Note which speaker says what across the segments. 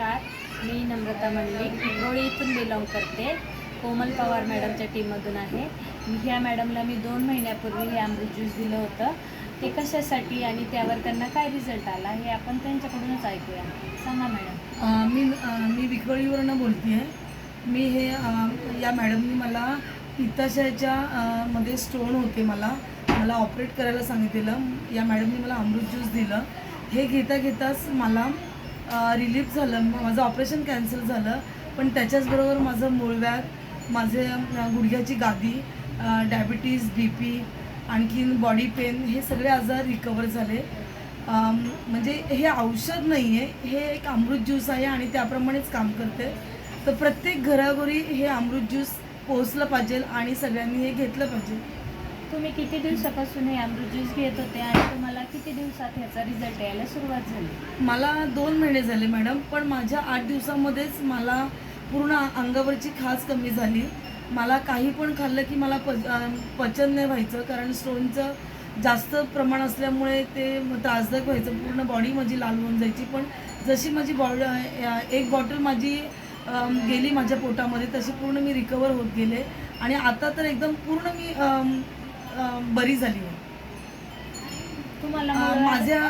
Speaker 1: नमस्कार मी नम्रता मल्लिक हिंगोळी इथून बिलॉंग करते. कोमल पवार मॅडमच्या टीममधून आहे. ह्या मॅडमला मी दोन महिन्यापूर्वी हे अमृत ज्यूस दिलं होतं. ते कशासाठी आणि त्यावर त्यांना काय रिझल्ट आला हे आपण त्यांच्याकडूनच ऐकूया. सांगा मॅडम.
Speaker 2: मी मी विक्रोळीवरनं बोलते. आहे मी हे या मॅडमनी मला पित्ताशयाच्या मध्ये स्टोन होते मला. मला ऑपरेट करायला सांगितलेलं. या मॅडमनी मला अमृत ज्यूस दिलं. हे घेता घेताच मला रिलीफ झालं. माझं ऑपरेशन कॅन्सल झालं. पण त्याच्याचबरोबर माझं मूळव्याध माझे गुडघ्याची गादी डायबिटीज बी पी आणखीन बॉडी पेन हे सगळे आजार रिकवर झाले. म्हणजे हे औषध नाही आहे हे एक अमृत ज्यूस आहे आणि त्याप्रमाणेच काम करते. तर प्रत्येक घराघरी हे अमृत ज्यूस पोहोचलं पाहिजे आणि सगळ्यांनी हे घेतलं पाहिजे.
Speaker 1: तुम्ही किती दिवसापासून हे अमृत ज्यूस घेत होते आणि तुम्हाला किती दिवसात ह्याचा रिझल्ट यायला सुरुवात झाली?
Speaker 2: मला दोन महिने झाले मॅडम पण माझ्या आठ दिवसामध्येच मला पूर्ण अंगावरची खाज कमी झाली. मला काही पण खाल्लं की मला पच पचन नाही व्हायचं कारण स्टोनचं जास्त प्रमाण असल्यामुळे ते त्रासदायक व्हायचं. पूर्ण बॉडी माझी लाल होऊन जायची. पण जशी माझी बॉडी एक बॉटल माझी गेली माझ्या पोटामध्ये तशी पूर्ण मी रिकवर होत गेले. आणि आता तर एकदम पूर्ण मी बरी झाली आहे.
Speaker 1: तुम्हाला
Speaker 2: माझ्या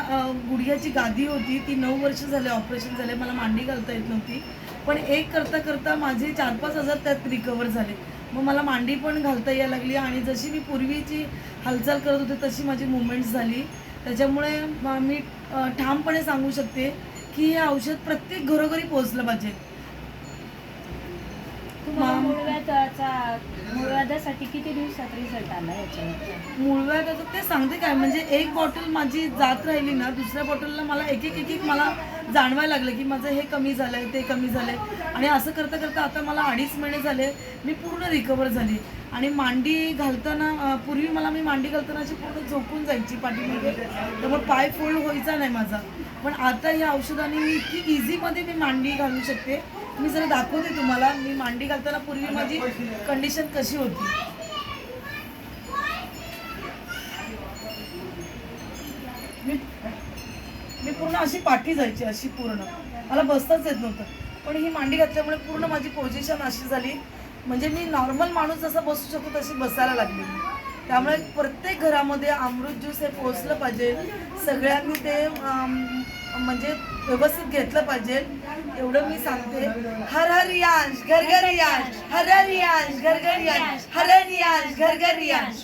Speaker 2: गुडघ्याची गादी होती ती नऊ वर्ष झाले ऑपरेशन झाले मला मांडी घालता येत नव्हती. पण एक करता करता माझे चार पाच हजार त्यात रिकवर झाले. मग मला मांडी पण घालता यायला लागली आणि जशी मी पूर्वीची हालचाल करत होते तशी माझी मुवमेंट्स झाली. त्याच्यामुळे म- ठामपणे सांगू शकते की हे औषध प्रत्येक घरोघरी पोहोचलं पाहिजे.
Speaker 1: तुम्हाला
Speaker 2: त्याचा
Speaker 1: मूळव्याधाचा किती दिवसात रिझल्ट आला याच्यावरचा?
Speaker 2: मूळव्याधाचं ते सांगते काय म्हणजे एक बॉटल माझी जात राहिली ना दुसऱ्या बॉटलला मला एक एक एक एक मला जाणवायला लागलं की माझं हे कमी झालंय ते कमी झालंय. आणि असं करता करता आता मला अडीच महिने झाले मी पूर्ण रिकवर झाली. आणि मांडी घालताना पूर्वी मला मी मांडी घालताना अशी पूर्ण झोपून जायची पाठीमध्ये त्यामुळे पाय फोल्ड व्हायचा नाही माझा. पण आता या औषधाने मी इतकी इझीमध्ये मी मांडी घालू शकते. मी जरा दाखवते तुम्हाला. मी मांडी घालताना पूर्वी माझी कंडिशन कशी होती. मी मी पूर्ण अशी पाठी जायची अशी पूर्ण. मला बसताच येत नव्हतं. पण ही मांडी घातल्यामुळे पूर्ण माझी पोझिशन अशी झाली. म्हणजे मी नॉर्मल माणूस जसा बसू शकतो तशी बसायला लागली. मी त्यामुळे प्रत्येक घरामध्ये अमृत ज्यूस हे पोहोचलं पाहिजे. सगळ्यांनी ते म्हणजे व्यवस्थित घेतलं पाहिजे. एवढं मी सांगते. हर हर यांश घर घर यांश हर हर यांश घर घर यांश हर हर यांश घर घर यांश.